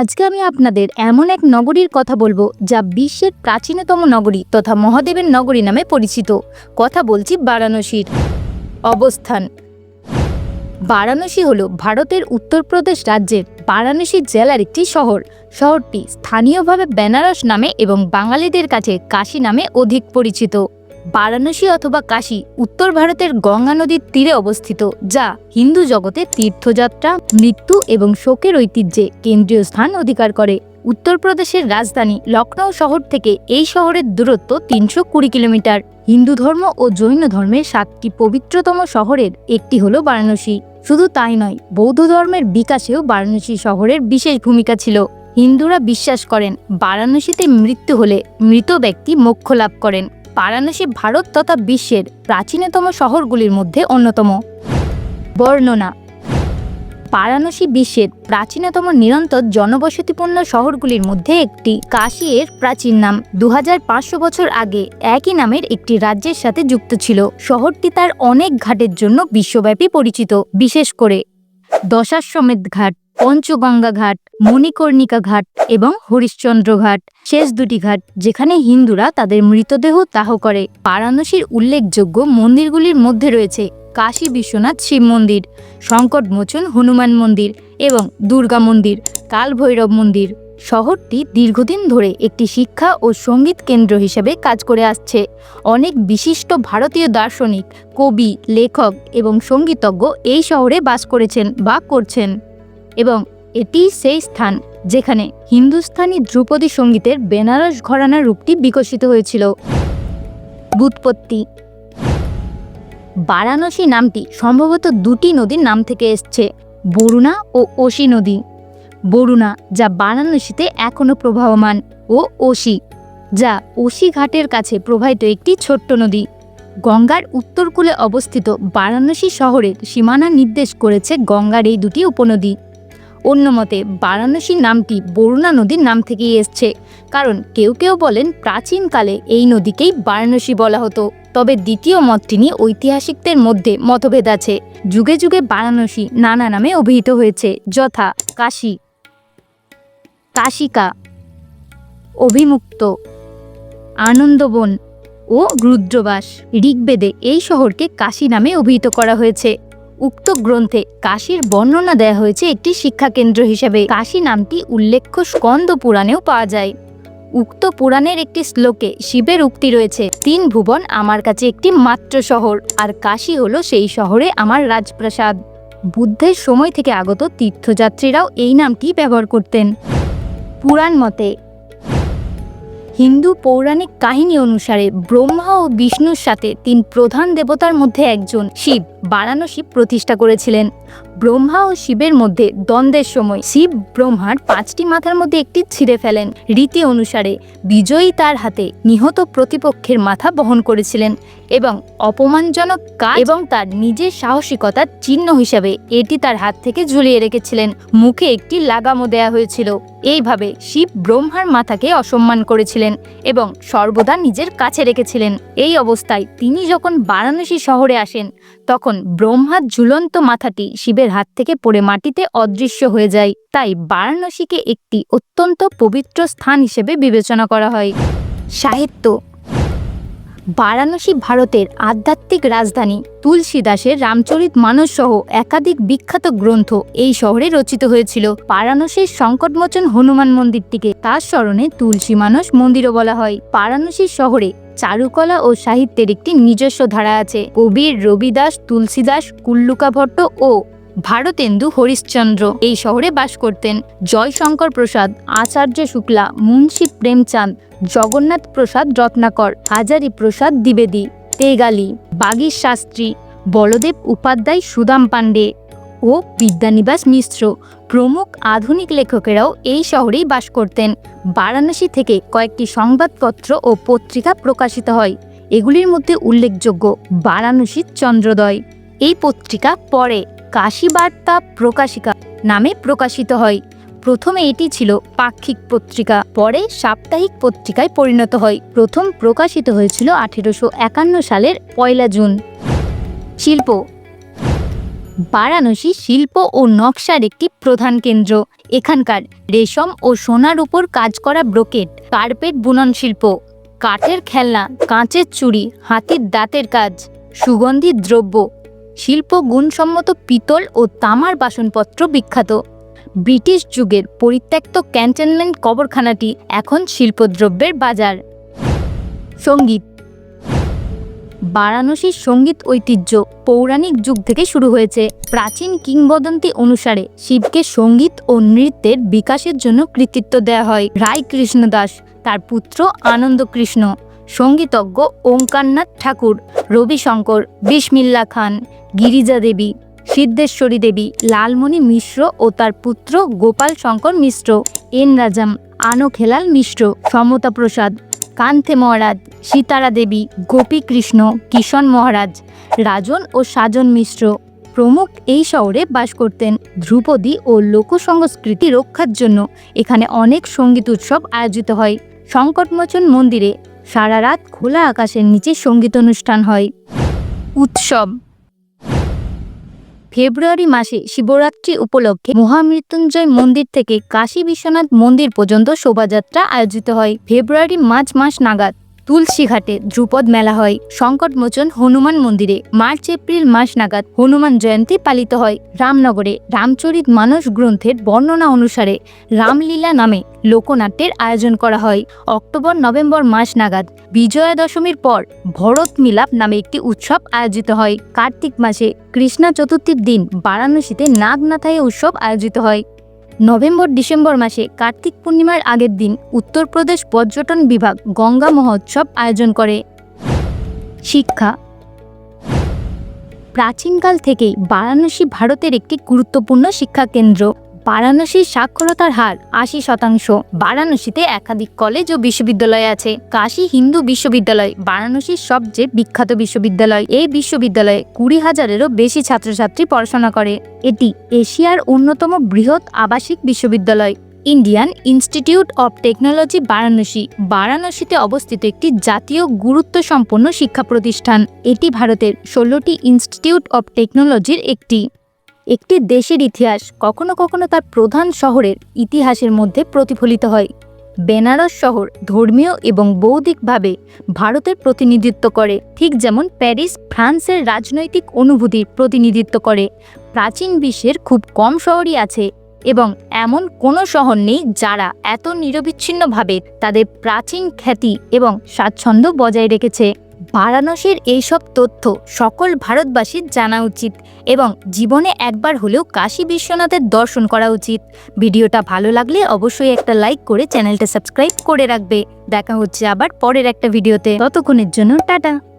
আজকে আমি আপনাদের এমন এক নগরীর কথা বলব যা বিশ্বের প্রাচীনতম নগরী তথা মহাদেবের নগরী নামে পরিচিত। কথা বলছি বারাণসীর অবস্থান। বারাণসী হল ভারতের উত্তরপ্রদেশ রাজ্যের বারাণসী জেলার একটি শহর। শহরটি স্থানীয়ভাবে বেনারস নামে এবং বাঙালিদের কাছে কাশী নামে অধিক পরিচিত। বারাণসী অথবা কাশী উত্তর ভারতের গঙ্গা নদীর তীরে অবস্থিত, যা হিন্দু জগতে তীর্থযাত্রা, মৃত্যু এবং শোকের ঐতিহ্যে কেন্দ্রীয় স্থান অধিকার করে। উত্তরপ্রদেশের রাজধানী লখনৌ শহর থেকে এই শহরের দূরত্ব তিনশো কুড়ি কিলোমিটার। হিন্দু ধর্ম ও জৈন ধর্মের সাতটি পবিত্রতম শহরের একটি হল বারাণসী। শুধু তাই নয়, বৌদ্ধ ধর্মের বিকাশেও বারাণসী শহরের বিশেষ ভূমিকা ছিল। হিন্দুরা বিশ্বাস করেন, বারাণসীতে মৃত্যু হলে মৃত ব্যক্তি মোক্ষ লাভ করেন। বারাণসী ভারত তথা বিশ্বের প্রাচীনতম শহরগুলির মধ্যে অন্যতম। বর্ণনা, বারাণসী বিশ্বের প্রাচীনতম নিরন্তর জনবসতিপূর্ণ শহরগুলির মধ্যে একটি কাশী এর প্রাচীন নাম। দু হাজার পাঁচশো বছর আগে একই নামের একটি রাজ্যের সাথে যুক্ত ছিল। শহরটি তার অনেক ঘাটের জন্য বিশ্বব্যাপী পরিচিত। বিশেষ করে দশাশ্বমেধ ঘাট পঞ্চগঙ্গা ঘাট মণিকর্ণিকা ঘাট এবং হরিশ্চন্দ্র ঘাট শেষ দুটি ঘাট যেখানে হিন্দুরা তাদের মৃতদেহ দাহ করে। বারাণসীর উল্লেখযোগ্য মন্দিরগুলির মধ্যে রয়েছে কাশী বিশ্বনাথ শিব মন্দির সংকটমোচন হনুমান মন্দির এবং দুর্গা মন্দির কাল ভৈরব মন্দির। শহরটি দীর্ঘদিন ধরে একটি শিক্ষা ও সংগীত কেন্দ্র হিসেবে কাজ করে আসছে। অনেক বিশিষ্ট ভারতীয় দার্শনিক, কবি, লেখক এবং সঙ্গীতজ্ঞ এই শহরে বাস করেছেন বা করছেন। এবং এটি সেই স্থান যেখানে হিন্দুস্তানি ধ্রুপদী সঙ্গীতের বেনারস ঘরানার রূপটি বিকশিত হয়েছিল। বুৎপত্তি। বারাণসী নামটি সম্ভবত দুটি নদীর নাম থেকে এসছে, বরুণা ও ওশি নদী। বরুণা, যা বারাণসীতে এখনও প্রবাহমান, ও ওশি, যা ওশি ঘাটের কাছে প্রবাহিত একটি ছোট্ট নদী। গঙ্গার উত্তরকূলে অবস্থিত বারাণসী শহরের সীমানা নির্দেশ করেছে গঙ্গার এই দুটি উপনদী। অন্যমতে বারাণসী নামটি বরুণা নদীর নাম থেকেই এসছে। কারণ কেউ কেউ বলেন প্রাচীনকালে এই নদীকেই বারাণসী বলা হতো। তবে দ্বিতীয় মতটি নিয়ে ঐতিহাসিকদের মধ্যে মতভেদ আছে। যুগে যুগে বারাণসী নানা নামে অভিহিত হয়েছে। যথা কাশী, কাশিকা, অভিমুক্ত, আনন্দবন ও রুদ্রবাস, ঋগ্বেদে এই শহরকে কাশী নামে অভিহিত করা হয়েছে। উক্ত গ্রন্থে কাশীর বর্ণনা দেয়া হয়েছে একটি শিক্ষা কেন্দ্র হিসেবে। কাশী নামটি উল্লেখ্য স্কন্দ পুরাণেও পাওয়া যায়। উক্ত পুরাণের একটি শ্লোকে শিবের উক্তি রয়েছে, তিন ভুবন আমার কাছে একটি মাত্র শহর, আর কাশী হলো সেই শহরে আমার রাজপ্রাসাদ। বুদ্ধের সময় থেকে আগত তীর্থযাত্রীরাও এই নামটি ব্যবহার করতেন। পুরাণ মতে হিন্দু পৌরাণিক কাহিনী অনুসারে ব্রহ্মা ও বিষ্ণুর সাথে তিন প্রধান দেবতার মধ্যে একজন শিব, বারাণসী প্রতিষ্ঠা করেছিলেন। ব্রহ্মা ও শিবের মধ্যে দ্বন্দ্বের সময় শিব ব্রহ্মার পাঁচটি মাথার মধ্যে একটি ছিঁড়ে ফেলেন। রীতি অনুসারে বিজয়ী তার হাতে নিহত প্রতিপক্ষের মাথা বহন করেছিলেন এবং অপমানজনক কাজ এবং তার নিজের সাহসিকতার চিহ্ন হিসাবে এটি তার হাত থেকে ঝুলিয়ে রেখেছিলেন। মুখে একটি লাগামও দেয়া হয়েছিল। এইভাবে শিব ব্রহ্মার মাথাকে অসম্মান করেছিলেন এবং সর্বদা নিজের কাছে রেখেছিলেন। এই অবস্থায় তিনি যখন বারাণসী শহরে আসেন, তখন ব্রহ্মার ঝুলন্ত মাথাটি শিবের হাত থেকে পড়ে মাটিতে অদৃশ্য হয়ে যায়। তাই বারাণসীকে একটি অত্যন্ত পবিত্র স্থান হিসেবে বিবেচনা করা হয়। সাহিত্য বারাণসী ভারতের আধ্যাত্মিক রাজধানী তুলসী দাসের রামচরিত মানস সহ একাধিক বিখ্যাত গ্রন্থ এই শহরে রচিত হয়েছিল। বারাণসীর সংকটমোচন হনুমান মন্দিরটিকে তার স্মরণে তুলসী মানস মন্দিরও বলা হয়। বারাণসীর শহরে চারুকলা ও সাহিত্যের একটি নিজস্ব ধারা আছে। কবির রবিদাস, তুলসীদাস, কুল্লুকা ভট্ট ও ভারতেন্দু হরিশ্চন্দ্র এই শহরে বাস করতেন। জয়শঙ্কর প্রসাদ, আচার্য শুক্লা, মুন্সী প্রেমচাঁদ, জগন্নাথ প্রসাদ রত্নাকর, হাজারি প্রসাদ দ্বিবেদী, তেগালি, বাগীশ শাস্ত্রী, বলদেব উপাধ্যায় সুদাম পাণ্ডে ও বিদ্যানিবাস মিশ্র। প্রমুখ আধুনিক লেখকেরাও এই শহরেই বাস করতেন। বারাণসী থেকে কয়েকটি সংবাদপত্র ও পত্রিকা প্রকাশিত হয়। এগুলির মধ্যে উল্লেখযোগ্য বারাণসীর চন্দ্রোদয়। এই পত্রিকা পরে কাশী বার্তা প্রকাশিকা নামে প্রকাশিত হয়। প্রথমে এটি ছিল পাক্ষিক পত্রিকা, পরে সাপ্তাহিক পত্রিকায় পরিণত হয়। প্রথম প্রকাশিত হয়েছিল আঠেরোশো একান্ন সালের পয়লা জুন। শিল্প বারাণসী শিল্প ও নকশার একটি প্রধান কেন্দ্র। এখানকার রেশম ও সোনার উপর কাজ করা ব্রোকেট, কার্পেট বুনন শিল্প, কাঠের খেলনা, কাঁচের চুড়ি, হাতির দাঁতের কাজ, সুগন্ধি দ্রব্য শিল্প গুণসম্মত পিতল ও তামার বাসনপত্র বিখ্যাত। ব্রিটিশ যুগের পরিত্যক্ত ক্যান্টনমেন্ট কবরখানাটি এখন শিল্পদ্রব্যের বাজার। সংগীত। বারাণসীর সংগীত ঐতিহ্য পৌরাণিক যুগ থেকে শুরু হয়েছে। প্রাচীন কিংবদন্তি অনুসারে শিবকে সংগীত ও নৃত্যের বিকাশের জন্য কৃতিত্ব দেওয়া হয় রায় কৃষ্ণ দাস তার পুত্র আনন্দ কৃষ্ণ সঙ্গীতজ্ঞ ওঙ্কারনাথ ঠাকুর, রবিশঙ্কর, বিসমিল্লা খান, গিরিজা দেবী, সিদ্ধেশ্বরী দেবী, লালমণি মিশ্র ও তার পুত্র গোপাল শঙ্কর মিশ্র, এন রাজাম আনখেলাল মিশ্র, সমতা প্রসাদ, কান্থে মহারাজ, সীতারা দেবী, গোপী কৃষ্ণ, কিষণ মহারাজ, রাজন ও সাজন মিশ্র। প্রমুখ এই শহরে বাস করতেন ধ্রুপদী ও লোকসংস্কৃতি রক্ষার জন্য। এখানে অনেক সংগীত উৎসব আয়োজিত হয়। সংকটমোচন মন্দিরে সারা রাত খোলা আকাশের নিচে সংগীত অনুষ্ঠান হয়। উৎসব। ফেব্রুয়ারি মাসে শিবরাত্রি উপলক্ষে মহামৃত্যুঞ্জয় মন্দির থেকে কাশী বিশ্বনাথ মন্দির পর্যন্ত শোভাযাত্রা আয়োজিত হয়। ফেব্রুয়ারি মার্চ মাস নাগাদ তুলসীঘাটে ধ্রুপদ মেলা হয়। সংকটমোচন হনুমান মন্দিরে মার্চ, এপ্রিল মাস নাগাদ হনুমান জয়ন্তী পালিত হয়। রামনগরে রামচরিত মানস গ্রন্থের বর্ণনা অনুসারে রামলীলা নামে লোকনাট্যের আয়োজন করা হয়। অক্টোবর, নভেম্বর মাস নাগাদ বিজয়া দশমীর পর ভরত মিলাপ নামে একটি উৎসব আয়োজিত হয়। কার্তিক মাসে কৃষ্ণা চতুর্থীর দিন বারাণসীতে নাগনাথায় উৎসব আয়োজিত হয়। নভেম্বর ডিসেম্বর মাসে কার্তিক পূর্ণিমার আগের দিন উত্তরপ্রদেশ পর্যটন বিভাগ গঙ্গা মহোৎসব আয়োজন করে। শিক্ষা। প্রাচীনকাল থেকেই বারাণসী ভারতের একটি গুরুত্বপূর্ণ শিক্ষা কেন্দ্র। বারাণসীর সাক্ষরতার হার আশি শতাংশ। বারাণসীতে একাধিক কলেজ ও বিশ্ববিদ্যালয় আছে। কাশী হিন্দু বিশ্ববিদ্যালয় বারাণসীর সবচেয়ে বিখ্যাত বিশ্ববিদ্যালয়। এই বিশ্ববিদ্যালয়ে কুড়ি হাজারেরও বেশি ছাত্রছাত্রী পড়াশোনা করে। এটি এশিয়ার অন্যতম বৃহৎ আবাসিক বিশ্ববিদ্যালয়। Indian Institute of Technology Varanasi. বারাণসীতে অবস্থিত একটি জাতীয় গুরুত্ব সম্পন্ন শিক্ষা প্রতিষ্ঠান। এটি ভারতের ষোলোটি ইনস্টিটিউট অব টেকনোলজির একটি। একটি দেশের ইতিহাস কখনো কখনো তার প্রধান শহরের ইতিহাসের মধ্যে প্রতিফলিত হয়। বেনারস শহর ধর্মীয় এবং বৌদ্ধিকভাবে ভারতের প্রতিনিধিত্ব করে। ঠিক যেমন প্যারিস, ফ্রান্সের রাজনৈতিক অনুভূতির প্রতিনিধিত্ব করে। প্রাচীন বিশ্বের খুব কম শহরই আছে এবং এমন কোনো শহর নেই যারা এত নিরবিচ্ছিন্নভাবে তাদের প্রাচীন খ্যাতি এবং স্বাচ্ছন্দ্য বজায় রেখেছে। বারাণসীর এইসব তথ্য সকল ভারতবাসীর জানা উচিত এবং জীবনে একবার হলেও কাশী বিশ্বনাথের দর্শন করা উচিত। ভিডিওটা ভালো লাগলে অবশ্যই একটা লাইক করে চ্যানেলটা সাবস্ক্রাইব করে রাখবে। দেখা হচ্ছে আবার পরের একটা ভিডিওতে। ততক্ষণের জন্য টাটা।